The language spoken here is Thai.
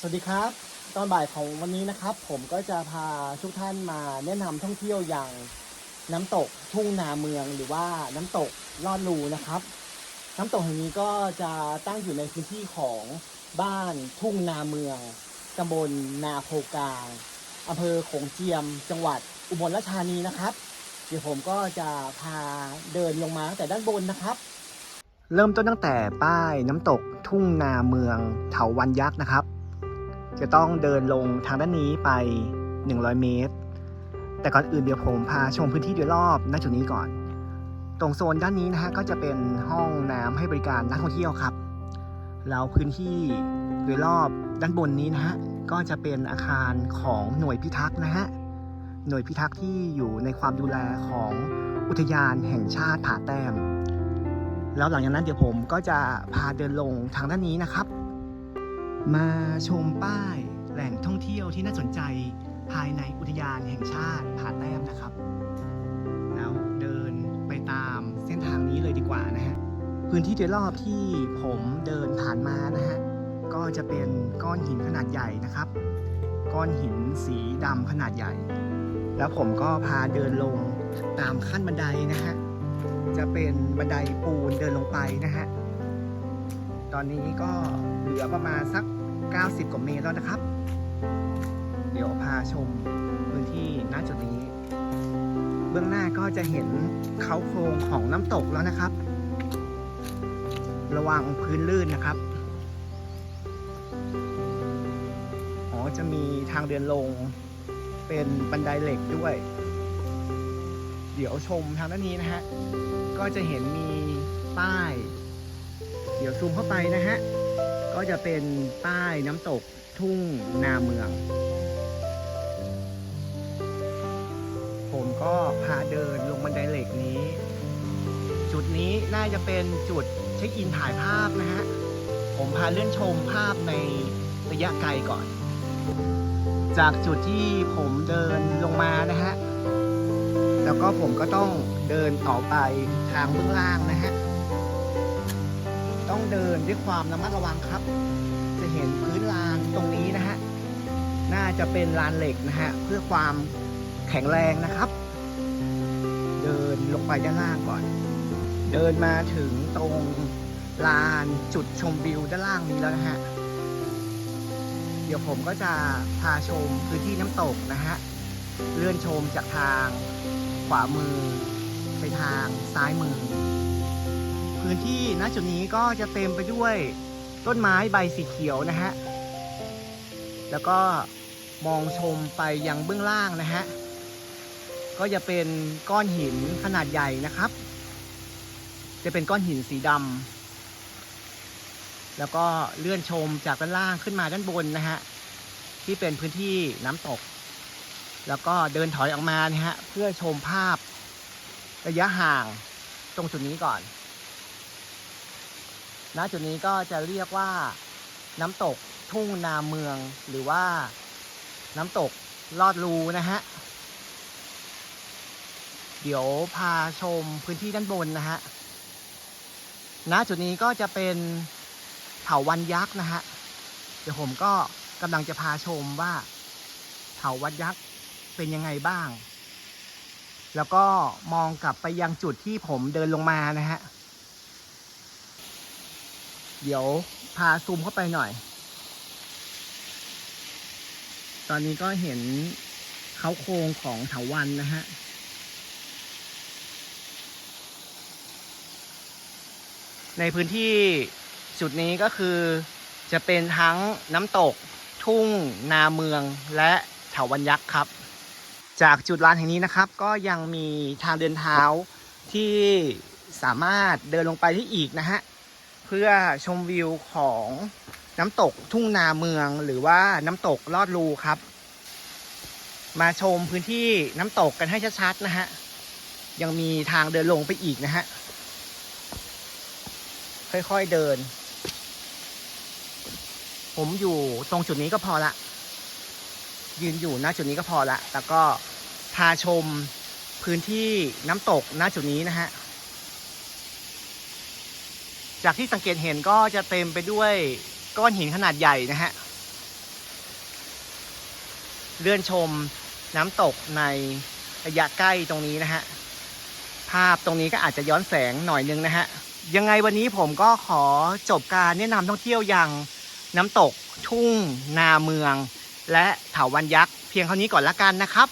สวัสดีครับ ตอนบ่ายของวันนี้นะครับ ผมก็จะพาทุกท่านมาแนะนำท่องเที่ยวอย่างน้ำตกทุ่งนาเมืองหรือว่าน้ำตกลอดรูนะครับ น้ำตกแห่งนี้ก็จะตั้งอยู่ในพื้นที่ของบ้านทุ่งนาเมืองตำบลนาโพกลางอำเภอโขงเจียม จังหวัดอุบลราชธานีนะครับ เดี๋ยวผมก็จะพาเดินลงมาตั้งแต่ด้านบนนะครับ เริ่มต้นตั้งแต่ป้ายน้ำตกทุ่งนาเมืองเถาวันยักษ์นะครับ จะต้องเดินลงทางด้านนี้ไป 100 เมตร แต่ก่อนอื่นเดี๋ยวผมพาชมพื้นที่โดยรอบณจุดนี้ก่อน ตรงโซนด้านนี้นะฮะก็จะเป็นห้องน้ำให้บริการนักท่องเที่ยวครับ แล้วพื้นที่โดยรอบด้านบนนี้นะฮะก็จะเป็นอาคารของหน่วยพิทักษ์นะฮะ หน่วยพิทักษ์ที่อยู่ในความดูแลของอุทยานแห่งชาติผาแต้ม แล้วหลังจากนั้นเดี๋ยวผมก็จะพาเดินลงทางด้านนี้นะครับ มาชมป้ายแหล่งท่องเที่ยวที่น่าสนใจภายในอุทยานแห่งชาติผาแต้มนะครับแล้วเดินไปตามเส้นทางนี้เลยดีกว่านะฮะพื้นที่โดยรอบที่ผมเดินผ่านมานะฮะก็จะเป็นก้อนหินขนาดใหญ่นะครับ ก้อนหินสีดำขนาดใหญ่ แล้วผมก็พาเดินลงตามขั้นบันไดนะฮะจะเป็นบันไดปูนเดินลงไปนะฮะตอนนี้ก็เหลือประมาณสัก 90 กว่าเมตรแล้วนะครับ เดี๋ยวพาชมพื้นที่ณจุดนี้ เบื้องหน้าก็จะเห็นเขาโครงของน้ำตกแล้วนะครับ ระวังพื้นลื่นนะครับ อ๋อจะมีทางเดินลงเป็นบันไดเหล็กด้วย เดี๋ยวชมทางด้านนี้นะฮะ ก็จะเห็นมีป้าย เดี๋ยวซูมเข้าไปนะฮะ ก็จะเป็นป้ายน้ำตกทุ่งนาเมือง ผมก็พาเดินลงบันไดเหล็กนี้ จุดนี้น่าจะเป็นจุดเช็คอินถ่ายภาพนะฮะ ผมพาเลื่อนชมภาพในระยะไกลก่อน จากจุดที่ผมเดินลงมานะฮะ แล้วก็ผมก็ต้องเดินต่อไปทางเบื้องล่างนะฮะ ต้องเดินด้วยความระมัดระวังครับ จะเห็นพื้นลานตรงนี้นะฮะ น่าจะเป็นลานเหล็กนะฮะ เพื่อความแข็งแรงนะครับ เดินลงไปด้านล่างก่อน เดินมาถึงตรงลานจุดชมวิวด้านล่างนี้แล้วนะฮะ เดี๋ยวผมก็จะพาชมพื้นที่น้ำตกนะฮะ เลื่อนชมจากทางขวามือไปทางซ้ายมือ พื้นที่ณจุดนี้ก็จะเต็มไปด้วยต้นไม้ใบสีเขียวนะฮะ แล้วก็มองชมไปยังเบื้องล่างนะฮะ ก็จะเป็นก้อนหินขนาดใหญ่นะครับ จะเป็นก้อนหินสีดำแล้วก็เลื่อนชมจากด้านล่างขึ้นมาด้านบนนะฮะ ที่เป็นพื้นที่น้ำตก แล้วก็เดินถอยออกมานะฮะ เพื่อชมภาพระยะห่างตรงจุดนี้ก่อน ณจุดนี้ก็จะเรียกว่าน้ำตกทุ่งนาเมืองหรือว่าน้ำตกลอดรูนะฮะ เดี๋ยวพาชมพื้นที่ด้านบนนะฮะ ณจุดนี้ก็จะเป็นเถาวันยักษ์นะฮะ เดี๋ยวผมก็กำลังจะพาชมว่าเถาวัดยักษ์เป็นยังไงบ้าง แล้วก็มองกลับไปยังจุดที่ผมเดินลงมานะฮะ เดี๋ยวพาซูมเข้าไปหน่อย ตอนนี้ก็เห็นเขาโครงของเถาวันนะฮะในพื้นที่จุดนี้ก็คือจะเป็นทั้งน้ำตก ทุ่ง นาเมืองและเถาวันยักษ์ครับ จากจุดลานแห่งนี้นะครับ ก็ยังมีทางเดินเท้าที่สามารถเดินลงไปได้อีกนะฮะ เพื่อชมวิวของน้ำตกทุ่งนาเมืองหรือว่าน้ำตกลอดรูครับ มาชมพื้นที่น้ำตกกันให้ชัดๆนะฮะ ยังมีทางเดินลงไปอีกนะฮะ ค่อยๆเดิน ผมอยู่ตรงจุดนี้ก็พอละ ยืนอยู่ณจุดนี้ก็พอละ แล้วก็พาชมพื้นที่น้ำตกณจุดนี้นะฮะ จากที่สังเกตเห็นก็จะเต็มไปด้วยก้อนหินขนาดใหญ่นะฮะ เลื่อนชมน้ำตกในระยะใกล้ตรงนี้นะฮะ ภาพตรงนี้ก็อาจจะย้อนแสงหน่อยนึงนะฮะ ยังไงวันนี้ผมก็ขอจบการแนะนำท่องเที่ยวยังน้ำตกทุ่ง นาเมือง และเถาวันยักษ์ เพียงเท่านี้ก่อนละกันนะครับ